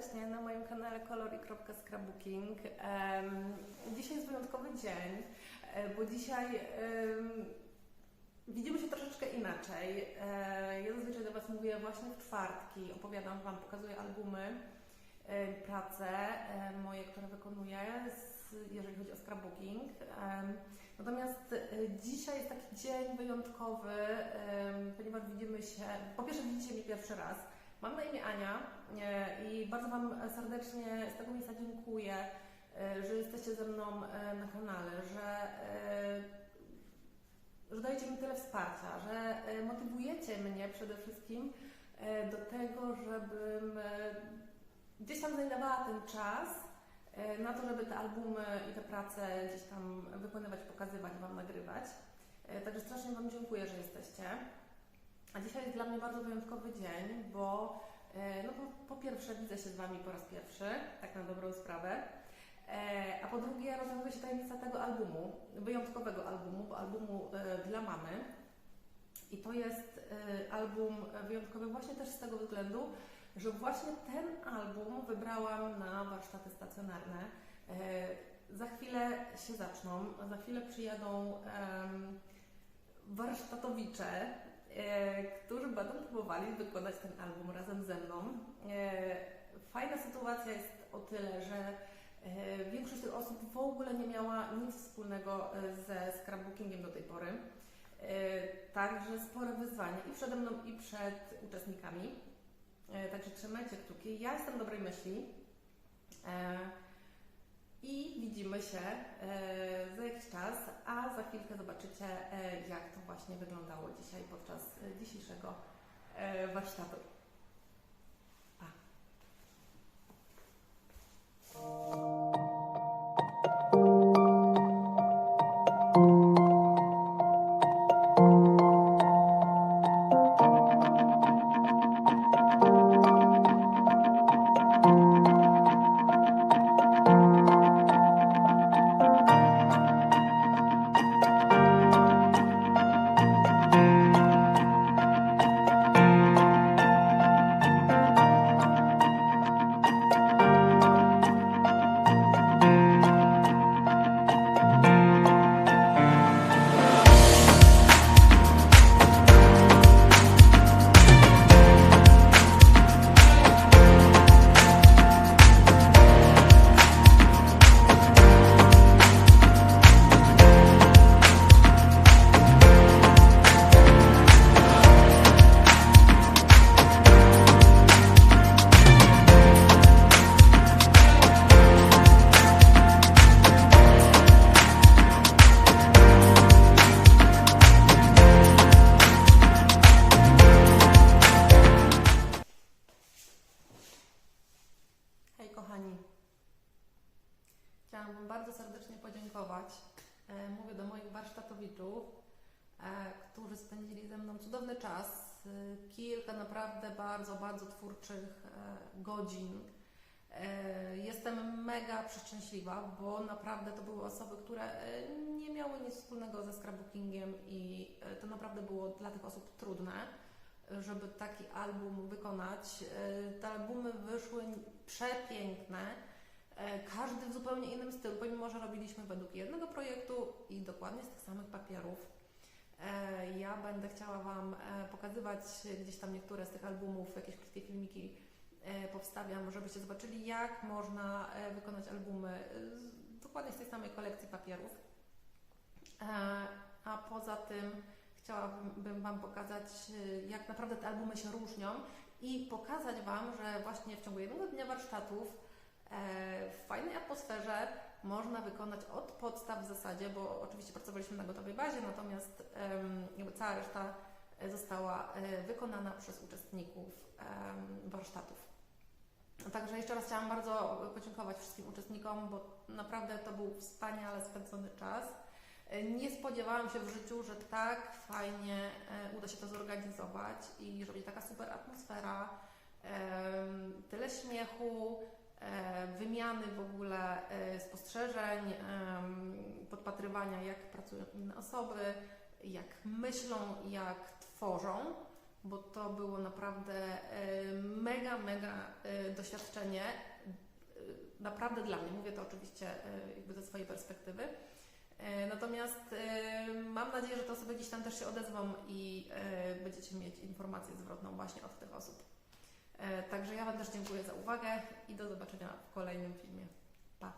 serdecznie na moim kanale kolory.scrapbooking. Em, Dzisiaj jest wyjątkowy dzień, e, bo dzisiaj widzimy się troszeczkę inaczej. E, Ja zazwyczaj do Was mówię właśnie w czwartki, opowiadam Wam, pokazuję albumy, e, prace moje, które wykonuję, jeżeli chodzi o scrapbooking. Natomiast dzisiaj jest taki dzień wyjątkowy, ponieważ widzimy się, po pierwsze widzicie mnie pierwszy raz, Mam na imię Ania e, i bardzo Wam serdecznie z tego miejsca dziękuję, e, że jesteście ze mną e, na kanale, że, że dajecie mi tyle wsparcia, że motywujecie mnie przede wszystkim do tego, żebym gdzieś tam znajdowała ten czas na to, żeby te albumy i te prace gdzieś tam wykonywać, pokazywać, Wam nagrywać. Także strasznie Wam dziękuję, że jesteście. A dzisiaj jest dla mnie bardzo wyjątkowy dzień, bo e, no po, po pierwsze widzę się z Wami po raz pierwszy, tak na dobrą sprawę, e, a po drugie rozwiązuje się tajemnica tego albumu, wyjątkowego albumu, bo albumu e, dla mamy. I to jest album wyjątkowy właśnie też z tego względu, że właśnie ten album wybrałam na warsztaty stacjonarne. Za chwilę się zaczną, za chwilę przyjadą warsztatowicze, którzy będą próbowali wykonać ten album razem ze mną. E, fajna sytuacja jest o tyle, że e, większość tych osób w ogóle nie miała nic wspólnego e, ze scrapbookingiem do tej pory. Także spore wyzwanie i przede mną, i przed uczestnikami. Także trzymajcie kciuki. Ja jestem dobrej myśli. I widzimy się e, za jakiś czas, a za chwilkę zobaczycie, e, jak to właśnie wyglądało dzisiaj podczas e, dzisiejszego warsztatu. Bardzo serdecznie podziękować. E, Mówię do moich warsztatowiczów, e, którzy spędzili ze mną cudowny czas. e, Kilka naprawdę bardzo, bardzo twórczych godzin. Jestem mega przeszczęśliwa, bo naprawdę to były osoby, które nie miały nic wspólnego ze scrapbookingiem i to naprawdę było dla tych osób trudne, żeby taki album wykonać. Te albumy wyszły przepiękne, każdy w zupełnie innym stylu, pomimo że robiliśmy według jednego projektu i dokładnie z tych samych papierów. E, Ja będę chciała Wam e, pokazywać gdzieś tam niektóre z tych albumów, jakieś krótkie filmiki e, powstawiam, żebyście zobaczyli, jak można e, wykonać albumy dokładnie z tej samej kolekcji papierów. E, A poza tym chciałabym Wam pokazać, e, jak naprawdę te albumy się różnią i pokazać Wam, że właśnie w ciągu jednego dnia warsztatów e, w fajnej atmosferze można wykonać od podstaw w zasadzie, bo oczywiście pracowaliśmy na gotowej bazie, natomiast cała reszta e, została e, wykonana przez uczestników warsztatów. Także jeszcze raz chciałam bardzo podziękować wszystkim uczestnikom, bo naprawdę to był wspaniale spędzony czas. E, Nie spodziewałam się w życiu, że tak fajnie e, uda się to zorganizować i że będzie taka super atmosfera, tyle śmiechu, e, wymiany w ogóle e, spostrzeżeń, podpatrywania, jak pracują inne osoby, jak myślą, jak tworzą. bo to było naprawdę e, mega, mega e, doświadczenie. E, Naprawdę dla mnie, mówię to oczywiście e, jakby ze swojej perspektywy. E, Natomiast e, mam nadzieję, że te osoby gdzieś tam też się odezwą i e, będziecie mieć informację zwrotną właśnie od tych osób. E, Także ja Wam też dziękuję za uwagę i do zobaczenia w kolejnym filmie. Pa!